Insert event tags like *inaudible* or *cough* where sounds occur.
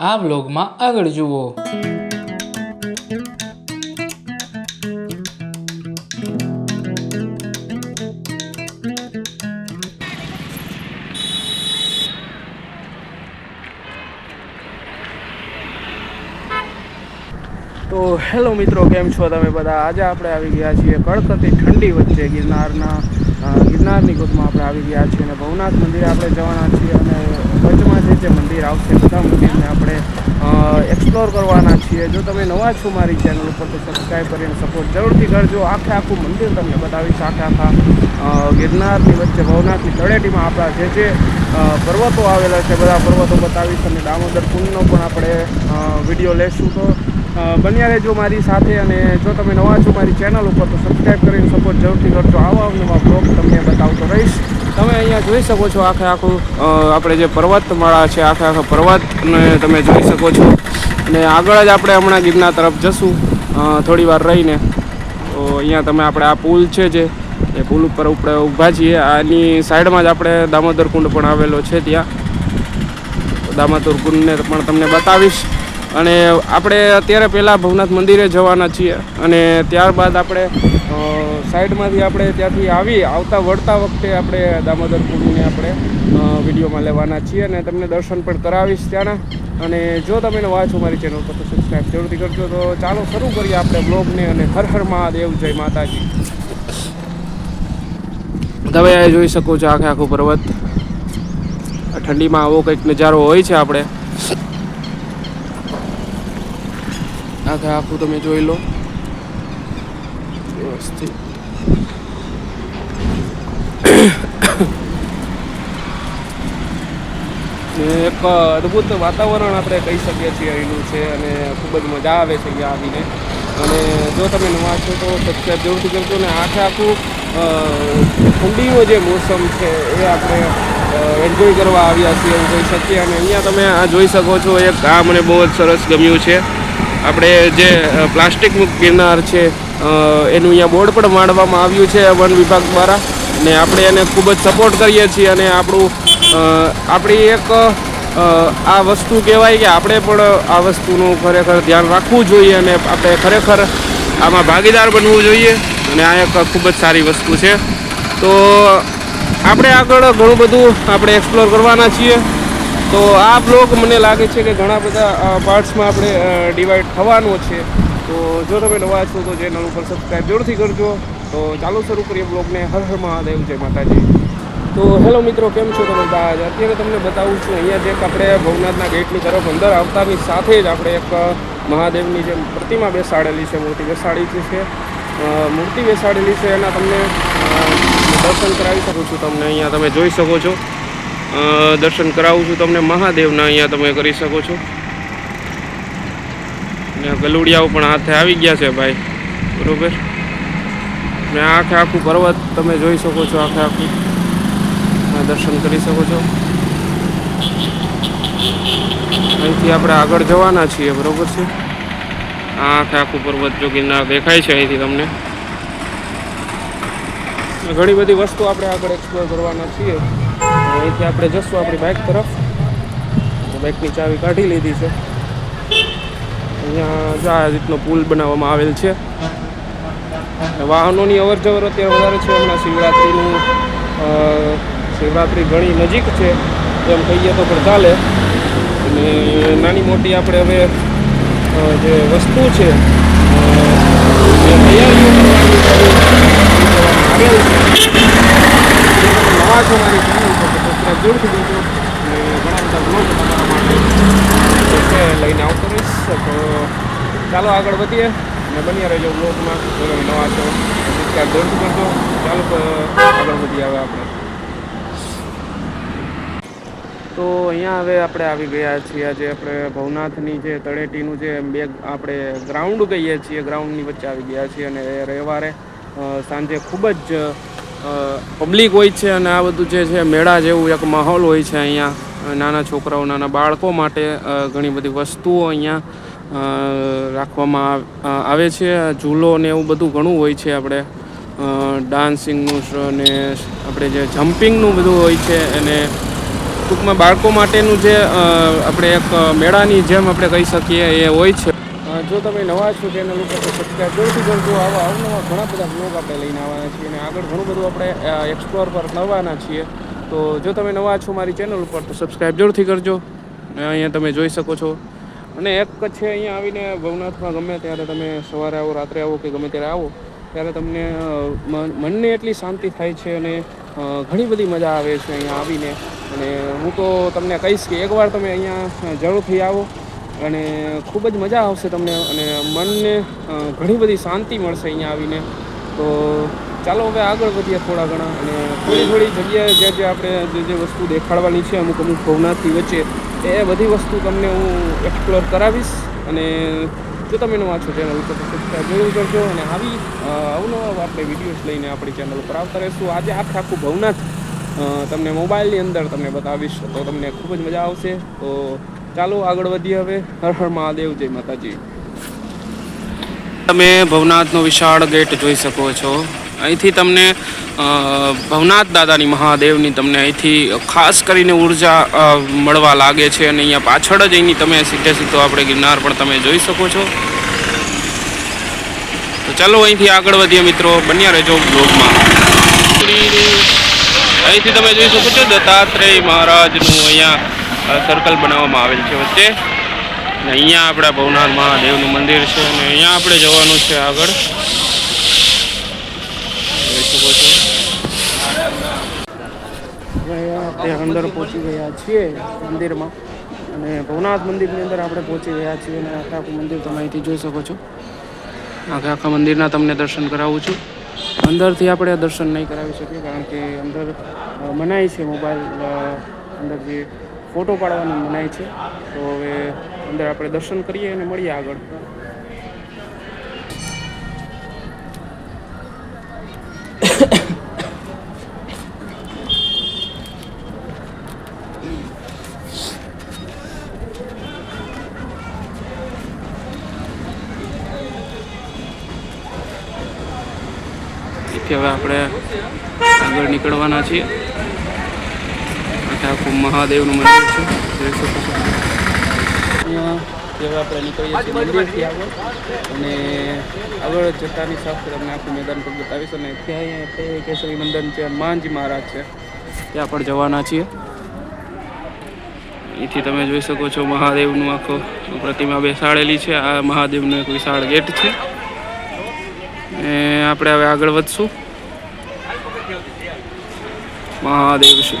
આ બ્લોગમાં આગળ જુઓ. તો હેલો મિત્રો, કેમ છો તમે બધા? આજે આપણે આવી ગયા છીએ કડકતી ઠંડી વચ્ચે ગિરનારના ગિરનારની ગોદમાં આપણે આવી ગયા છીએ અને ભવનાથ મંદિરે આપણે જવાના છીએ અને વચમાં જે જે મંદિર આવશે, બધા મંદિરને આપણે એક્સપ્લોર કરવાના છીએ. જો તમે નવા છો મારી ચેનલ ઉપર, તો સબસ્ક્રાઈબ કરીને સપોર્ટ જરૂરથી કરજો. આખે આખું મંદિર તમને બતાવીશ. આખે આખા ગિરનારની વચ્ચે, ભવનાથની તળેટીમાં આપણા જે જે પર્વતો આવેલા છે, બધા પર્વતો બતાવીશ અને દામોદર કુંડનો પણ આપણે વીડિયો લેશું તો બન્યા રહેજો મારી સાથે અને જો તમે નવા છો મારી ચેનલ ઉપર, તો સબસ્ક્રાઈબ કરીને સપોર્ટ જરૂરથી કરજો. આવા નવા બ્લોગ તમને બતાવતો રહીશ. તમે અહીંયા જોઈ શકો છો આખે આખું આપણે જે પર્વતમાળા છે, આખે આખા પર્વતને તમે જોઈ શકો છો. અને આગળ જ આપણે હમણાં ગિરનાર તરફ જશું થોડી વાર રહીને. તો અહીંયા તમે આપણે આ પુલ છે જે, એ પુલ ઉપર આપણે ઊભા છીએ. આની સાઈડમાં જ આપણે દામોદર કુંડ પણ આવેલો છે ત્યાં. દામોદર કુંડને પણ તમને બતાવીશ. અને આપણે અત્યારે પહેલાં ભવનાથ મંદિરે જવાના છીએ. અને ત્યારબાદ આપણે સાઈડમાંથી આપણે ત્યાંથી આવી આવતા વળતા વખતે આપણે દામોદર આપણે વિડીયોમાં લેવાના છીએ અને તમને દર્શન પણ કરાવીશ ત્યાંના. અને જો તમે નવા છો મારી ચેનલ પર તો સબસ્ક્રાઈબ જરૂરથી કરજો. તો ચાલો શરૂ કરીએ આપણે બ્લોગને અને હર હર મહાદેવ, જય માતાજી. તમે જોઈ શકો છો આખે આખું પર્વત. ઠંડીમાં આવો કંઈક નજારો હોય છે આપણે. આખે આખું તમે જોઈ લો. વ્યવસ્થિત. *coughs* એક અદ્ભુત વાતાવરણ આપણે કહી શકીએ છીએ અહીંનું છે અને ખૂબ જ મજા આવે છે અહીંયા આવીને. અને જો તમે નવા છો તો સબસ્ક્રાઈબ જરૂરથી કરજો ને આખે આખું ઠંડીનો જે મોસમ છે એ આપણે એન્જોય કરવા આવ્યા છીએ એવું કહી શકીએ. અને અહીંયા તમે આ જોઈ શકો છો, એક આ મને બહુ જ સરસ ગમ્યું છે. આપણે જે પ્લાસ્ટિક મુક્ત ગિરનાર છે એનું અહીંયા બોર્ડ પણ માંડવામાં આવ્યું છે વન વિભાગ દ્વારા. ને આપણે એને ખૂબ જ સપોર્ટ કરીએ છીએ અને આપણું આપણી એક આ વસ્તુ કહેવાય કે આપણે પણ આ વસ્તુનું ખરેખર ધ્યાન રાખવું જોઈએ અને આપણે ખરેખર આમાં ભાગીદાર બનવું જોઈએ. અને આ એક ખૂબ જ સારી વસ્તુ છે. તો, આપણે આગળ ઘણું બધું આપણે એક્સપ્લોર કરવાના છીએ. તો આ બ્લોગ મને લાગે છે કે ઘણા બધા પાર્ટ્સમાં આપણે ડિવાઈડ થવાનો છે. તો જો તમે નવા છો તો ચેનલ ઉપર સબસ્ક્રાઈબ જરૂરથી કરજો. તો ચાલો શરૂ કરીએ બ્લોગને. હર હર મહાદેવ, જય માતાજી. તો હેલો મિત્રો, કેમ છો તમે આજ અત્યારે તમને બતાવું છું, અહીંયા જે આપણે ભવનાથના ગેટની તરફ અંદર આવતાની સાથે જ આપણે એક મહાદેવની જે પ્રતિમા બેસાડેલી છે, મૂર્તિ બેસાડી છે મૂર્તિ બેસાડેલી છે, એના તમને દર્શન કરાવી શકું છું તમને. અહીંયા તમે જોઈ શકો છો. દર્શન કરાવું છું તમને મહાદેવના, અહીંયા તમે કરી શકો છો. ને ગલુડિયાઓ પણ હાથે આવી ગયા છે ભાઈ. બરોબર? ને આખે આખું પર્વત તમે જોઈ શકો છો, આખે આખું. દર્શન કરી શકો છો. અહીંથી આપણે આગળ જવાના છીએ, બરોબર છે? આખે આખું પર્વત જો ગિરનાર દેખાય છે અહીંથી તમને. ઘણી બધી વસ્તુ આપણે આગળ એક્સપ્લોર કરવાના છીએ. અહીંથી આપણે જશું આપણી બાઇક તરફ. બાઇકની ચાવી કાઢી લીધી છે. અહીંયા જો આ રીતનો પુલ બનાવવામાં આવેલ છે. વાહનોની અવર જવર અત્યારે વધારે છે. હમણાં શિવરાત્રિનું શિવરાત્રિ ઘણી નજીક છે. એમ કહીએ તો પણ ચાલે અને નાની મોટી આપણે હવે જે વસ્તુ છે નવા છો. મારી સબસ્ક્રાઈબ જરૂરથી ઘણા બધા બ્લોગ તમારા લઈને આવતો રહીશ. તો ચાલો આગળ વધીએ અને બન્યા રહેજો બ્લોગમાં જો તમે નવા છો સબસ્ક્રાઈબ જરૂરથી કરજો ચાલો આગળ વધીએ હવે આપણે. તો અહીંયા હવે આપણે આવી ગયા છીએ. આજે આપણે ભવનાથની જે તળેટીનું જે બે આપણે ગ્રાઉન્ડ કહીએ છીએ ગ્રાઉન્ડની વચ્ચે આવી ગયા છીએ અને રવિવારે સાંજે ખૂબ જ પબ્લિક હોય છે અને આ બધું જે છે, મેળા જેવું એક માહોલ હોય છે અહીંયા. નાના છોકરાઓ, નાના બાળકો માટે ઘણી બધી વસ્તુઓ અહીંયા રાખવામાં આવે છે. ઝૂલો ને એવું બધું ઘણું હોય છે આપણે. ડાન્સિંગનું ને આપણે જે જમ્પિંગનું બધું હોય છે અને ટૂંકમાં બાળકો માટેનું જે આપણે એક મેળાની જેમ આપણે કહી શકીએ એ હોય છે. જો તમે નવા છો ચેનલ ઉપર, તો સબસ્ક્રાઈબ જરૂરથી કરજો. આવા અવનવા ઘણા બધા બ્લોગ આપણે લઈને આવવાના છીએ અને આગળ ઘણું બધું આપણે એક્સપ્લોર પર નવાના છીએ. તો જો તમે નવા છો મારી ચેનલ ઉપર, તો સબસ્ક્રાઈબ જરૂરથી કરજો. અહીંયા તમે જોઈ શકો છો. અને એક છે, અહીંયા આવીને ભવનાથમાં ગમે ત્યારે તમે સવારે આવો, રાત્રે આવો કે ગમે ત્યારે આવો, ત્યારે તમને મન- મનને એટલી શાંતિ થાય છે અને ઘણી બધી મજા આવે છે અહીંયા આવીને. અને હું તો તમને કહીશ કે એકવાર તમે અહીંયા જરૂરથી આવો. અને ખૂબ જ મજા આવશે તમને અને મનને ઘણી બધી શાંતિ મળશે અહીંયા આવીને. તો ચાલો હવે આગળ વધીએ થોડા ઘણા અને થોડી થોડી જગ્યાએ જે જે આપણે જે જે વસ્તુ દેખાડવાની છે અમુક અમુક ભવનાથની વચ્ચે, એ બધી વસ્તુ તમને હું એક્સપ્લોર કરાવીશ. અને જો તમે નવા છો ચેનલ ઉપર સબસ્ક્રાઈબ જરૂર કરજો અને આવી અવનવા આપણે વિડીયોઝ લઈને આપણી ચેનલ ઉપર આવતા રહીશું. આજે આખે આખું ભવનાથ તમને મોબાઈલની અંદર તમને બતાવીશ તો તમને ખૂબ જ મજા આવશે. તો ચાલો આગળ વધીએ હવે. હર હર મહાદેવ, જય માતાજી. તમે ભવનાથનો વિશાળ ગેટ જોઈ શકો છો. અહીંથી તમને ભવનાથ દાદાની મહાદેવની તમને અહીંથી ખાસ કરીને ઊર્જા મળવા લાગે છે અને અહીંયા પાછળ જ અહીંની તમે સીધે સીધો આપણે ગિરનાર પણ તમે જોઈ શકો છો. તો ચાલો અહીંથી આગળ વધીએ મિત્રો, બન્યા રહેજો બ્લોગમાં. અહીંથી તમે જોઈ શકો છો દત્તાત્રેય મહારાજનું અહીંયા સર્કલ બનાવવામાં આવેલ છે વચ્ચે. અને અહીંયા આપણા ભવનાથ મહાદેવનું મંદિર છે અને અહીંયા આપણે જવાનું છે આગળ. આપણે અંદર પહોંચી ગયા છીએ મંદિરમાં. અને ભવનાથ મંદિરની અંદર આપણે પહોંચી ગયા છીએ અને આખા આખું મંદિર તમે અહીંથી જોઈ શકો છો. આખા આખા મંદિરના તમને દર્શન કરાવું છું. અંદરથી આપણે દર્શન નહીં કરાવી શકીએ, કારણ કે અંદર મનાય છે મોબાઈલ અંદર જે ફોટો પાડવાની મનાય છે. તો હવે અંદર આપણે દર્શન કરીએ અને મળીએ આગળ. હવે આપણે આગળ નીકળવાના છીએ. આખે મહાદેવનું મંદિર છે. જોઈ શકો છો. અહીંયા જેવા આપણે નીકળીએ છીએ મંદિરથી આગળ. અને આગળ જતાની સાથે તમને આખું મેદાન પર બતાવીશ. અને ત્યાં અહીંયા તે કેસરી મંદન છે હનુમાનજી મહારાજ છે. ત્યાં પણ જવાના છીએ. અહીંથી તમે જોઈ શકો છો મહાદેવનું આખો પ્રતિમા બેસાડેલી છે. આ મહાદેવનું એક વિશાળ ગેટ છે. અને આપણે હવે આગળ વધશું. મહાદેવ શિવ